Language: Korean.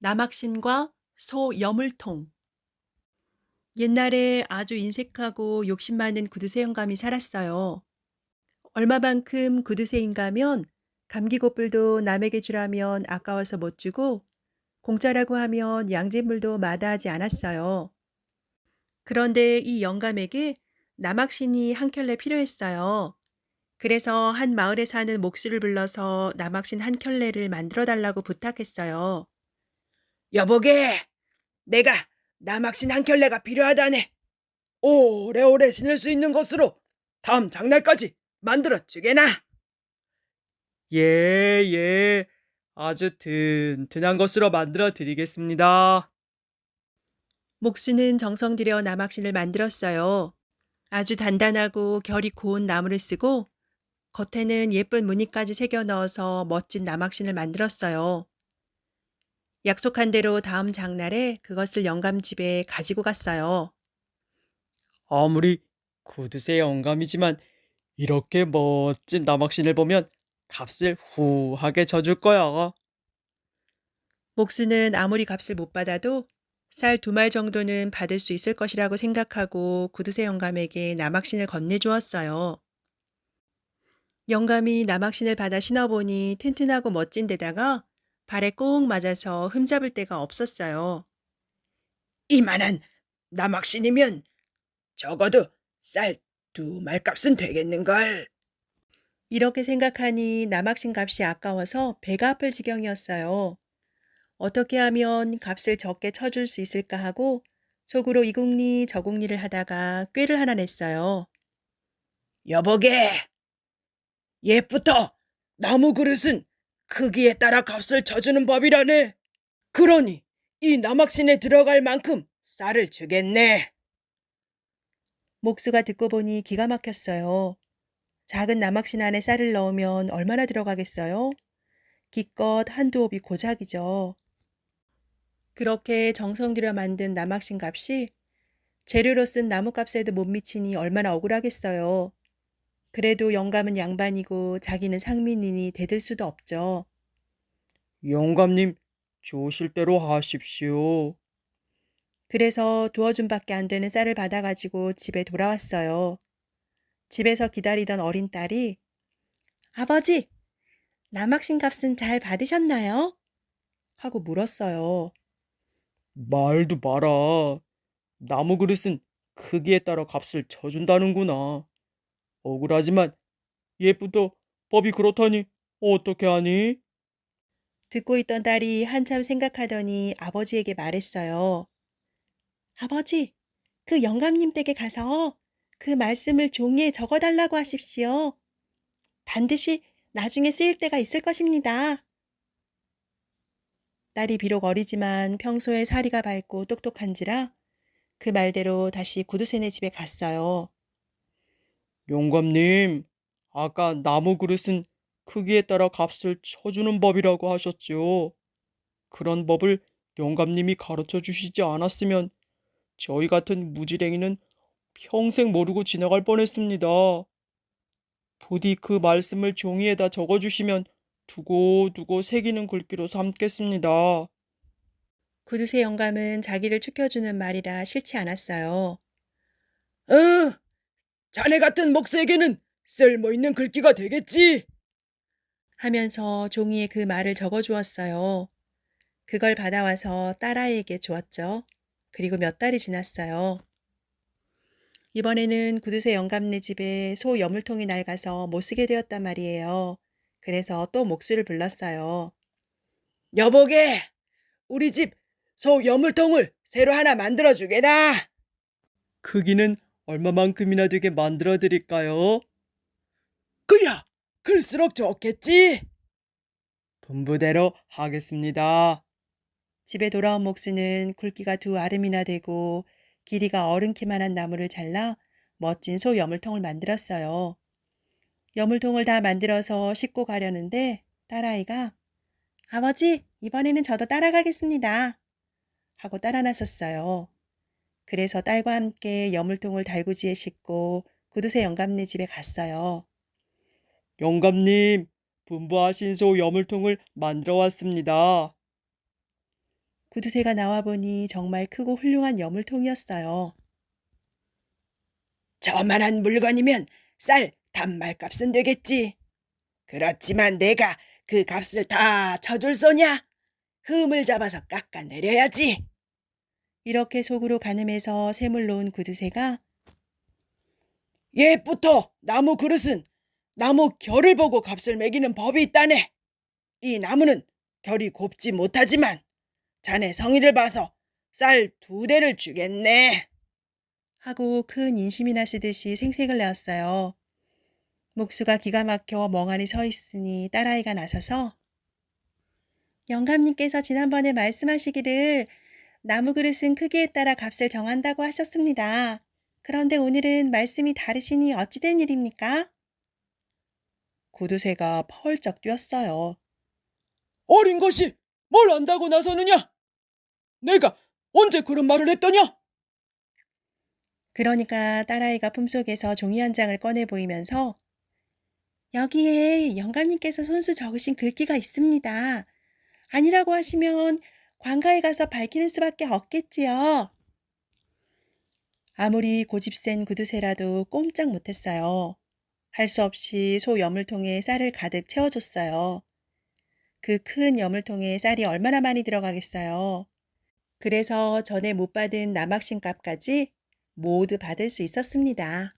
남학신과 소 여물통 옛날에 아주 인색하고 욕심 많은 구두쇠 영감이 살았어요. 얼마만큼 구두쇠인가면 감기고뿔도 남에게 주라면 아까워서 못 주고 공짜라고 하면 양진물도 마다하지 않았어요. 그런데 이 영감에게 남학신이 한 켤레 필요했어요. 그래서 한 마을에 사는 목수를 불러서 남학신 한 켤레를 만들어 달라고 부탁했어요. 여보게, 내가 남학신 한 켤레가 필요하다네. 오래오래 신을 수 있는 것으로 다음 장날까지 만들어 주게나. 예, 예. 아주 튼튼한 것으로 만들어 드리겠습니다. 목수는 정성 들여 남학신을 만들었어요. 아주 단단하고 결이 고운 나무를 쓰고 겉에는 예쁜 무늬까지 새겨 넣어서 멋진 남학신을 만들었어요. 약속한 대로 다음 장날에 그것을 영감집에 가지고 갔어요. 아무리 구두쇠 영감이지만 이렇게 멋진 남학신을 보면 값을 후하게 쳐줄 거야. 목수는 아무리 값을 못 받아도 쌀 두 말 정도는 받을 수 있을 것이라고 생각하고 구두쇠 영감에게 남학신을 건네주었어요. 영감이 남학신을 받아 신어보니 튼튼하고 멋진 데다가 발에 꼭 맞아서 흠잡을 데가 없었어요. 이만한 남학신이면 적어도 쌀 두 말값은 되겠는걸. 이렇게 생각하니 남학신 값이 아까워서 배가 아플 지경이었어요. 어떻게 하면 값을 적게 쳐줄 수 있을까 하고 속으로 이국리 저국리를 하다가 꾀를 하나 냈어요. 여보게, 옛부터 나무 그릇은 크기에 따라 값을 쳐주는 법이라네. 그러니 이 남학신에 들어갈 만큼 쌀을 주겠네. 목수가 듣고 보니 기가 막혔어요. 작은 남학신 안에 쌀을 넣으면 얼마나 들어가겠어요? 기껏 한두 옵이 고작이죠. 그렇게 정성 들여 만든 남학신 값이 재료로 쓴 나무 값에도 못 미치니 얼마나 억울하겠어요. 그래도 영감은 양반이고 자기는 상민이니 대들 수도 없죠. 영감님, 좋으실 대로 하십시오. 그래서 두어 줌밖에 안 되는 쌀을 받아가지고 집에 돌아왔어요. 집에서 기다리던 어린 딸이 아버지, 남학신 값은 잘 받으셨나요? 하고 물었어요. 말도 마라. 나무 그릇은 크기에 따라 값을 쳐준다는구나. 억울하지만 옛부터 법이 그렇다니 어떻게 하니? 듣고 있던 딸이 한참 생각하더니 아버지에게 말했어요. 아버지, 그 영감님 댁에 가서 그 말씀을 종이에 적어달라고 하십시오. 반드시 나중에 쓰일 때가 있을 것입니다. 딸이 비록 어리지만 평소에 사리가 밝고 똑똑한지라 그 말대로 다시 구두쇠네 집에 갔어요. 영감님, 아까 나무 그릇은 크기에 따라 값을 쳐주는 법이라고 하셨죠. 그런 법을 영감님이 가르쳐 주시지 않았으면 저희 같은 무지랭이는 평생 모르고 지나갈 뻔했습니다. 부디 그 말씀을 종이에다 적어주시면 두고두고 새기는 글귀로 삼겠습니다. 구두쇠 영감은 자기를 축혀주는 말이라 싫지 않았어요. 어, 자네 같은 목수에게는 쓸모있는 글귀가 되겠지. 하면서 종이에 그 말을 적어 주었어요. 그걸 받아와서 딸아이에게 주었죠. 그리고 몇 달이 지났어요. 이번에는 구두쇠 영감네 집에 소 여물통이 낡아서 못 쓰게 되었단 말이에요. 그래서 또 목수를 불렀어요. 여보게, 우리 집 소 여물통을 새로 하나 만들어 주게나. 크기는 얼마만큼이나 되게 만들어 드릴까요? 그야, 클수록 좋겠지. 분부대로 하겠습니다. 집에 돌아온 목수는 굵기가 두 아름이나 되고 길이가 어른키만한 나무를 잘라 멋진 소 여물통을 만들었어요. 여물통을 다 만들어서 싣고 가려는데 딸아이가 아버지, 이번에는 저도 따라가겠습니다. 하고 따라 나섰어요. 그래서 딸과 함께 여물통을 달구지에 싣고 구두쇠 영감네 집에 갔어요. 영감님, 분부하신 소 여물통을 만들어 왔습니다. 구두쇠가 나와 보니 정말 크고 훌륭한 여물통이었어요. 저만한 물건이면 쌀 단말 값은 되겠지. 그렇지만 내가 그 값을 다 쳐줄 소냐? 흠을 잡아서 깎아내려야지. 이렇게 속으로 가늠해서 샘을 놓은 구두쇠가 옛부터 나무 그릇은 나무 결을 보고 값을 매기는 법이 있다네. 이 나무는 결이 곱지 못하지만 자네 성의를 봐서 쌀 두 대를 주겠네. 하고 큰 인심이나 쓰듯이 생색을 내었어요. 목수가 기가 막혀 멍하니 서 있으니 딸아이가 나서서 영감님께서 지난번에 말씀하시기를 나무 그릇은 크기에 따라 값을 정한다고 하셨습니다. 그런데 오늘은 말씀이 다르시니 어찌된 일입니까? 구두쇠가 펄쩍 뛰었어요. 어린 것이 뭘 안다고 나서느냐? 내가 언제 그런 말을 했더냐? 그러니까 딸아이가 품속에서 종이 한 장을 꺼내 보이면서 여기에 영감님께서 손수 적으신 글귀가 있습니다. 아니라고 하시면 관가에 가서 밝히는 수밖에 없겠지요. 아무리 고집센 구두쇠라도 꼼짝 못했어요. 할 수 없이 소 여물통에 쌀을 가득 채워줬어요. 그 큰 여물통에 쌀이 얼마나 많이 들어가겠어요. 그래서 전에 못 받은 남학신 값까지 모두 받을 수 있었습니다.